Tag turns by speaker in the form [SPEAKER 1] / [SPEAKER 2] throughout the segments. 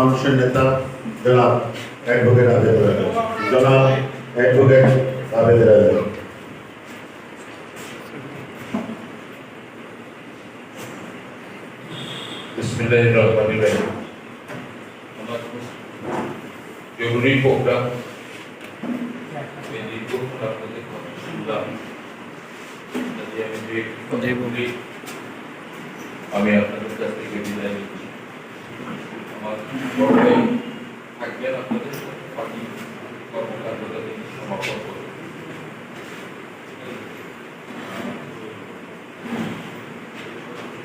[SPEAKER 1] মানুষের নেতা জনাব অ্যাডভোকেট আবেদ রাজা জনাব অ্যাডভোকেট আবেদ রাজা
[SPEAKER 2] বিসমিল্লাহির রহমানির রহিম আমার জরুরি প্রোগ্রাম এই দীর্ঘক্ষণ আপনাদের কথা শুনলাম কাজে আমি যে কথাগুলি আমি আপনাদের কাছ থেকে বিদায় নিচ্ছি আমার বড় ভাই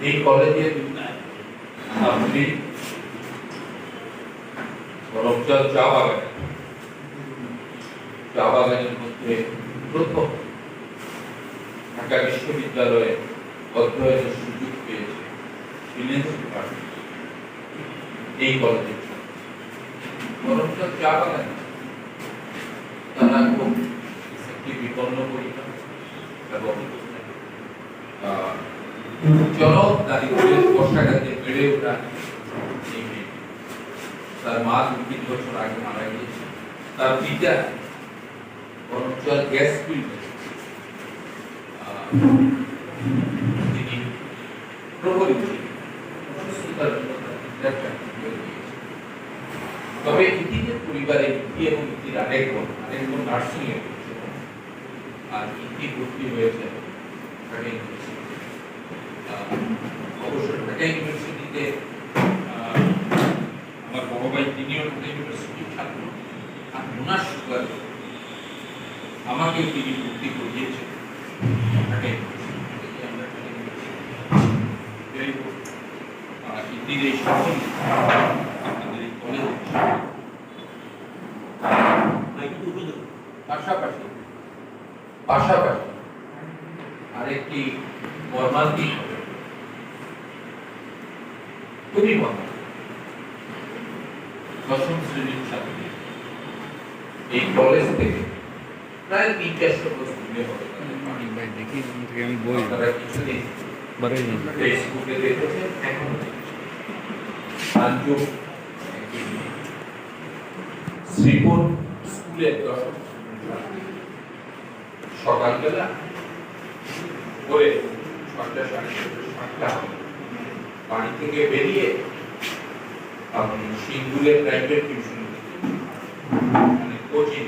[SPEAKER 2] এই কলেজের আপনি চা বাগান। চা বাগানের মধ্যে প্রথম ঢাকা বিশ্ববিদ্যালয়ে অধ্যয়নের সুযোগ পেয়েছে ফিনান্স ডিপার্টমেন্ট এই কলেজে বরফজল চা বাগান। তারা খুব একটি বিপন্ন পরীক্ষা এবং দারিদ্রের বর্ষাকাতে বেড়ে ওঠা তার মা দু তিন বছর আগে মারা গিয়েছে। তার পিতা বরঞ্চল গ্যাস বিল তিনি। অসুস্থতার তার পিতার চাকরি হয়ে গিয়েছে। তবে ইতিদের পরিবারে ইতি এবং ইতির আরেক বোন আরেক বোন নার্সিং এ আর ইতি ভর্তি হয়েছে অবশ্য ঢাকা ইউনিভার্সিটিতে আমার বড় ভাই তিনিও ঢাকা ইউনিভার্সিটির ছাত্র। আর ওনার সুগার আমাকে তিনি ভর্তি করিয়েছেন ঢাকা ইউনিভার্সিটি থেকে। আমরা ইতির এই সফল আপনাদের এই কলেজে পাশাপাশি পাশাপাশি আরেকটি মর্মান্তিক হবে। খুবই দশম শ্রেণির ছাত্রী এই কলেজ থেকে প্রায় তিন চারশো বছর দশম। সকালবেলা থেকে বেরিয়ে আপনি সিঙ্গুলের প্রাইভেট টিউশন মানে কোচিং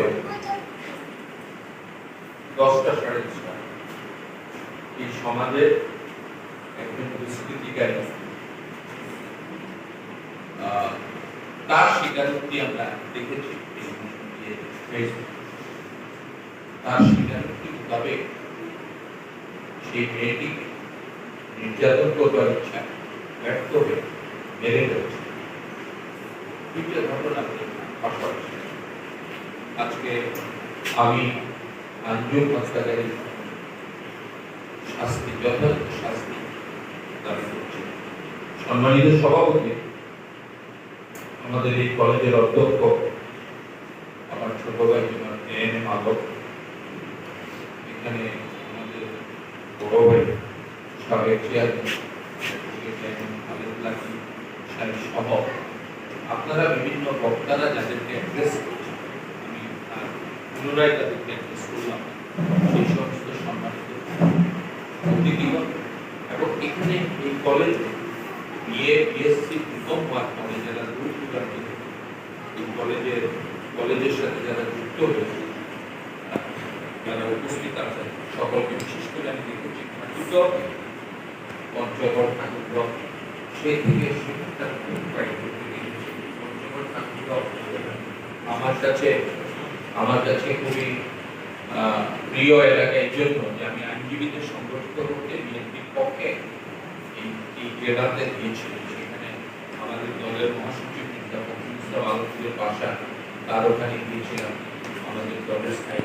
[SPEAKER 2] বাড়ি দশটা সাড়ে দশটা। এই সমাজের একজন দুষ্কৃতিকারী তার স্বীকারোক্তি আমরা দেখেছি ফেসবুক তার স্বীকারোক্তি মোতাবেক সেই নির্যাতন করবার ইচ্ছা ব্যর্থ হয়ে মেরে পাশাপাশি আজকে আমি শাস্তি, যথাযথ শাস্তি দাবি করছি। সম্মানিত সভাপতি, আমাদের এই কলেজের অধ্যক্ষ, আমার ছোট ভাই এন এম আলক এখানে আমাদের বড় ভাই সাবেক চেয়ারম্যান সহ। আপনারা বিভিন্ন বক্তারা যাদেরকে অ্যাড্রেস করছেন, আমি আর পুনরায় তাদেরকে অ্যাড্রেস করলাম। সেই সমস্ত সম্মানিত অতিথিগণ। এবং এখানে এই কলেজে বিএ বিএসসি প্রথম হওয়ার পরে যারা দূর দূরান্ত এই কলেজের কলেজের সাথে যারা যুক্ত হয়েছে যারা উপস্থিত আছেন সকলকে বিশেষ করে আমি দেখেছি ঠাকুরগাঁও পঞ্চগড় ঠাকুরগাঁও সেই থেকে আমার কাছে আমার কাছে খুবই প্রিয় এলাকা এই জন্য যে আমি আইনজীবীদের সংগঠিত করতে বিএনপির পক্ষে এই জেলাতে গিয়েছিলাম সেখানে আমাদের দলের মহাসচিব অধ্যাপক মিশ্র আলোচকের বাসা, তার ওখানে গিয়েছিলাম। আমাদের দলের স্থায়ী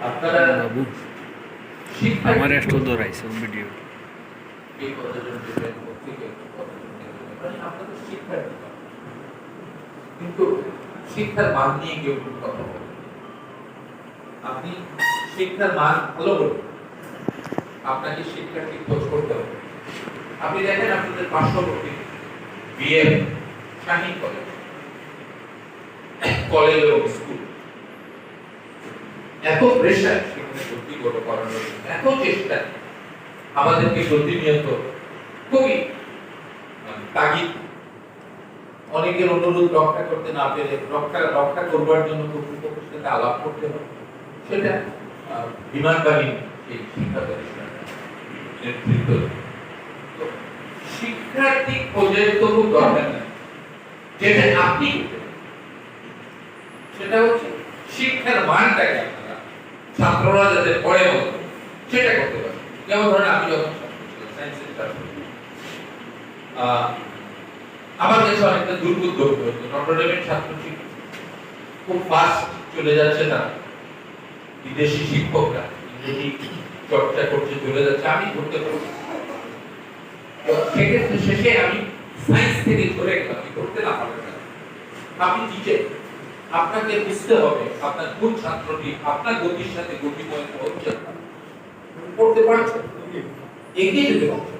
[SPEAKER 3] বাবু আমার একটু দৌড়াইছে ভিডিও
[SPEAKER 2] মানে। কিন্তু শিক্ষার মান নিয়ে কেউ কথা বলে আপনি শিক্ষার মান ভালো আপনাকে শিক্ষার্থী খোঁজ করতে হবে। আপনি দেখেন আপনাদের পার্শ্ববর্তী বিএম শাহীন কলেজ কলেজ এবং স্কুল এত প্রেশার সেখানে ভর্তি করে করানোর এত চেষ্টা। আমাদেরকে খুবই মানে, তাগিদ। অনেকের অনুরোধ রক্ষা করতে না পেরে রক্ষা রক্ষা করবার জন্য কর্তৃপক্ষের সাথে আলাপ করতে হবে সেটা শিক্ষা নেতৃত্ব। শিক্ষার্থী খোঁজের দরকার নেই। যেটা আপনি সেটা হচ্ছে শিক্ষার মানটাকে আপনারা ছাত্ররা যাতে পড়ে মতো সেটা করতে পারেন যেমন ধরেন আমি যখন সায়েন্সের আহ, আমার কাছে অনেকটা দুর্বুদ্ধ হতো নটরডেমের ছাত্র খুব ফাস্ট চলে যাচ্ছে না। বিদেশি শিক্ষকরা ইংরেজি চর্চা করছে চলে যাচ্ছে। আমি ধরতে পারব সেক্ষেত্রে শেষে আমি সায়েন্স থেকে ধরে আমি করতে না পারবে না আপনি টিচার আপনাকে বুঝতে হবে, আপনার কোন ছাত্রটি আপনার গতির সাথে গতিময় হচ্ছে। করতে পারছে এগিয়ে যেতে পারছে